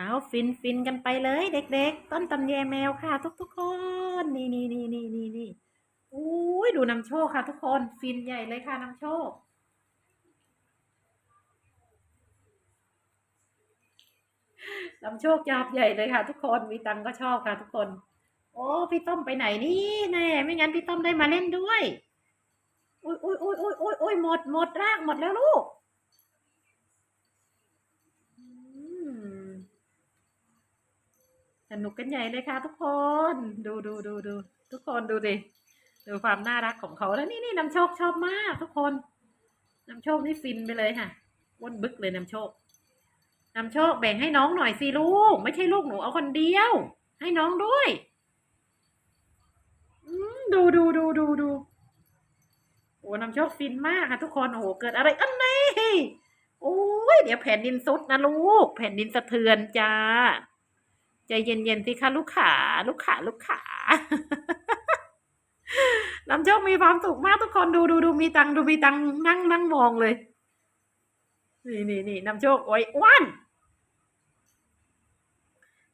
เอาฟินฟินกันไปเลย เด็ก ๆ ต้นตำแยแมวค่ะ ทุกๆคน นี่นี่นี่นี่นี่นี่อุ้ยดูนำโชคค่ะ ทุกคนฟินใหญ่เลยค่ะนำโชค นำโชคจับใหญ่เลยค่ะ ทุกคนมีตังก็ชอบค่ะ ทุกคน โอ้พี่ต้อมไปไหนนี่แน่ไม่งั้นพี่ต้อมได้มาเล่นด้วยอุ้ยอุ้ยอุ้ยอุ้ยอุ้ยอุ้ยหมดหมดรากหมดแล้วลูก สนุกกันใหญ่เลยค่ะทุกคน ดูดูดูดูทุกคนดูดิดูความน่ารักของเขาแล้วนี่นี่นำโชคชอบมาก ทุกคนนำโชคนี่ฟินไปเลยค่ะอ้นบึกเลยนำโชคนำโชคแบ่งให้น้องหน่อยสิลูก ไม่ใช่ลูกหนูเอาคนเดียว ให้น้องด้วยดูดูดูดูดูโอ้นำโชคฟินมากค่ะทุกคนโอ้โหเกิดอะไรอันนี้โอ้ยเดี๋ยวแผ่นดินซุดนะลูก แผ่นดินสะเทือนจ้า ใจเย็นๆสิคะลูกขาลูกขาลูกขานำโชคมีความสุขมากทุกคนดูดูดูมีตังดูมีตังนั่งนั่งมองเลย นี่นี่นี่นำโชคโอ้ยอ้วน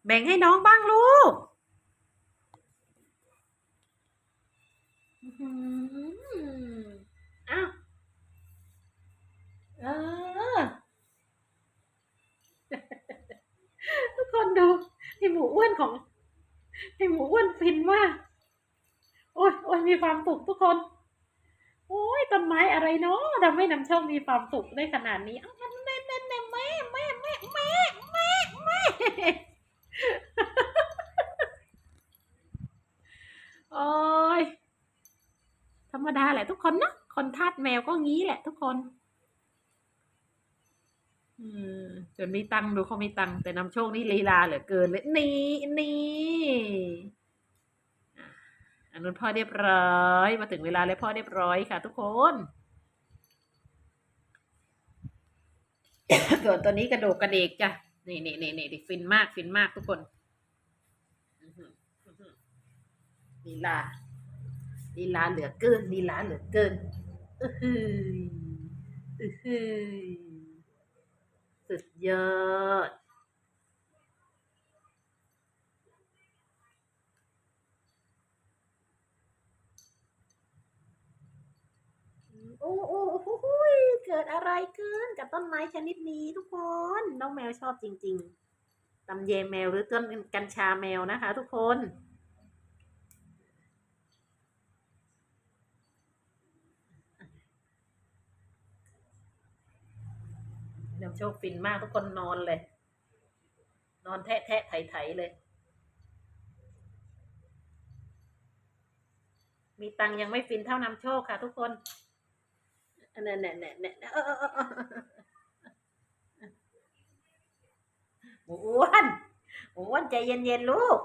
แบ่งให้น้องบ้างลูกอื้อหืออ้าวเออ ทุกคนดูไอหมูอ้วน ของไอหมูอ้วนฟินมากโอ้ยโอ้ยมีความสุขทุกคน โอ้ยต้นไม้อะไรเนาะทำให้นำโชคมีความสุขได้ขนาดนี้เอ้ามันแน่แน่แน่แม่แม่แม่แม่แม่แม่โอ้ยธรรมดาแหละทุกคนเนะคนทาสแมวก็งี้แหละทุกคน อืมจนมีตังดูเขามีตังแต่นำโชคนี่ลีลาเหลือเกินเลยนี่นี่อันนู้นพ่อเรียบร้อยมาถึงเวลาแล้วพ่อเรียบร้อยค่ะทุกคนส่วนตัวนี้กระโดกกระเดกจ้ะนี่นี่นี่นี่ฟินมากฟินมากทุกคนลีลาลีลาเหลือเกินลีลาเหลือเกินอือหืออือหือ สุดยอด โอ้โอ้โอ้โหยเกิดอะไรขึ้นกับต้นไม้ชนิดนี้ทุกคน น้องแมวชอบจริง ๆตำเยแมวหรือต้นกัญชาแมวนะคะทุกคน เดี๋ยว โชคฟินมากทุกคนนอนเลย นอนแทะแทะไถไถเลย มีตังยังไม่ฟินเท่านำโชคค่ะ ทุกคนเนี่ยเนี่ยเนี่ยเนี่ยเออหมูอ้วนหมูอ้วนใจเย็นๆลูก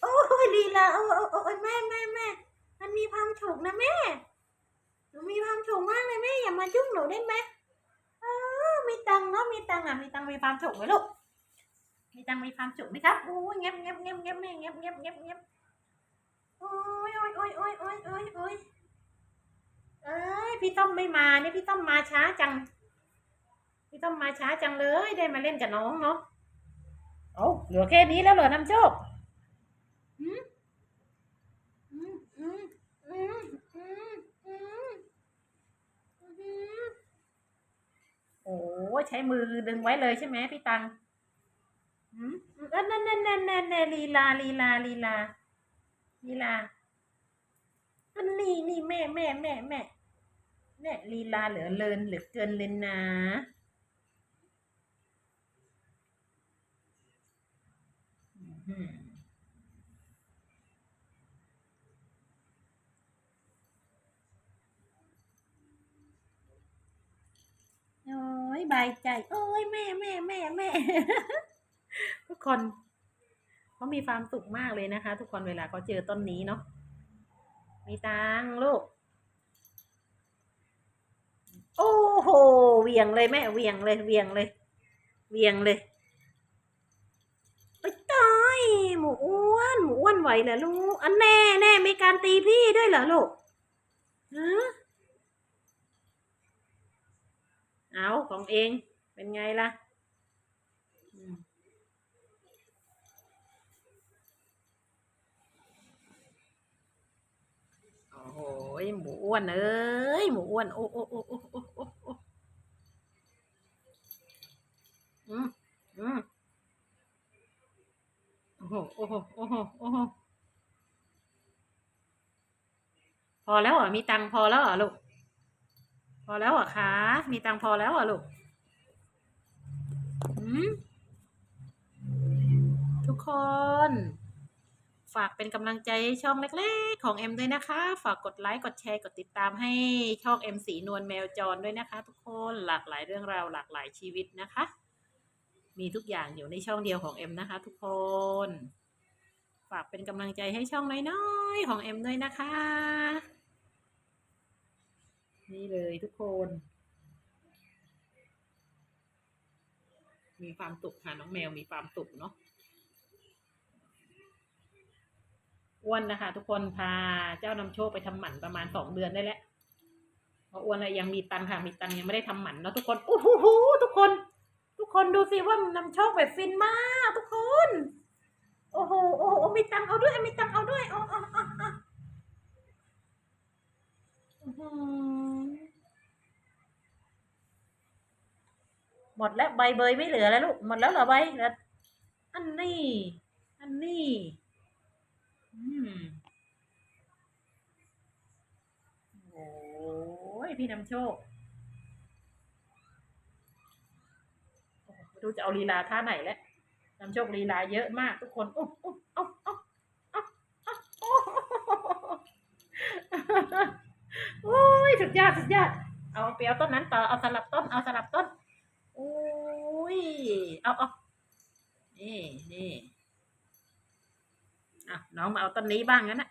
โอ้ยลีลาโอ้โอ้ยแม่แม่แม่มันมีความฉุกนะแม่หนูมีความฉุกมากเลยแม่อย่ามายุ่งหนูได้ไหม มีตังเนาะมีตังอะมีตังมีความสุขไหมลูกมีตังมีความสุขไหมครับโอ้ยเงียบเงียบเงียบเงียบแม่เงียบเงียบเงียบเงียบโอ้ยโอ้ยโอ้ยโอ้ยโอ้ยโอ้ยโอ้ยเอ้ยพี่ต้อมไม่มาเนี่ยพี่ต้อมมาช้าจัง พี่ต้อมมาช้าจังเลยได้มาเล่นกับน้องเนาะโอ้าเหลือแค่นี้แล้วเหรอน้ำโชคอืมอืมอืมอืมอืมอืมอืม โอ้ใช้มือดึงไว้เลยใช่ไหมพี่ตังอืมนั่นนั่นนั่นนั่นนั่นลีลาลีลาลีลาลีลาอันนี้นี่แม่แม่แม่แม่แม่ลีลาเหลือเลินเหลือเกินเลยนะอื้อหือโอ้ย บายใจ โอ้ยแม่แม่แม่แม่ ทุกคนเขามีความสุขมากเลยนะคะ ทุกคนเวลาเขาเจอต้นนี้เนาะมีตังลูก โอ้โหเหวียงเลยแม่เหวียงเลยเหวียงเลยเหวียงเลยไปตายหมูอ้วนหมูอ้วนไหวเหรอลูกอันแน่แน่มีการตีพี่ด้วยเหรอลูกฮะ เอาของเองเป็นไงล่ะโอ้โหหมูอ้วนเอ้ยหมูอ้วนโอ้โอ้โอ้โอ้โอโอ้โอ้โโอ้โหโอ้โหโอ้โหพอแล้วเหรอมีตังพอแล้วเหรอลูก พอแล้วเหรอคะ มีตังพอแล้วเหรอลูกทุกคน ฝากเป็นกำลังใจให้ช่องเล็กๆ ของเอ็มด้วยนะคะ ฝากกดไลค์ กดแชร์ กดติดตามให้ช่องเอ็มสีนวลแมวจรด้วยนะคะ ทุกคน หลากหลายเรื่องราวหลากหลายชีวิตนะคะ มีทุกอย่างอยู่ในช่องเดียวของเอ็มนะคะ ทุกคน ฝากเป็นกำลังใจให้ช่องน้อยๆ ของเอ็มด้วยนะคะ นี่เลยทุกคน มีความสุขค่ะน้องแมวมีความสุขเนาะอ้วนนะคะ ทุกคนพาเจ้านำโชคไปทำหมันประมาณสองเดือนได้แล้วเพราะอ้วนอะยังมีตังค่ะมีตังยังไม่ได้ทำหมันเนาะทุกคนโอ้โหทุกคน ทุกคนดูสิว่านำโชคแบบฟินมากทุกคน โอ้โหโอ้โหมีตังเอาด้วยมีตังเอาด้วยอ๋ออ๋ออ๋ออ๋ออื้อหือห มดแล้วใบเบยไม่เหลือแล้วลูกหมดแล้วเหรอใบเหลืออันนี้ อันนี้อืมโอ้ยพี่นำโชคไม่รู้จะเอาลีลาท่าไหนแล้วนำโชคลีลาเยอะมากทุกคนโอ้โอ้โอ้โอ้โอ้โอ้โอ้ยสุดยอดสุดยอดเอาไปเอาต้นนั้นต่อเอาสลับต้นเอาสลับต้น เอาเอานี่นี่อะน้องมาเอาต้นนี้บ้างงั้นนะ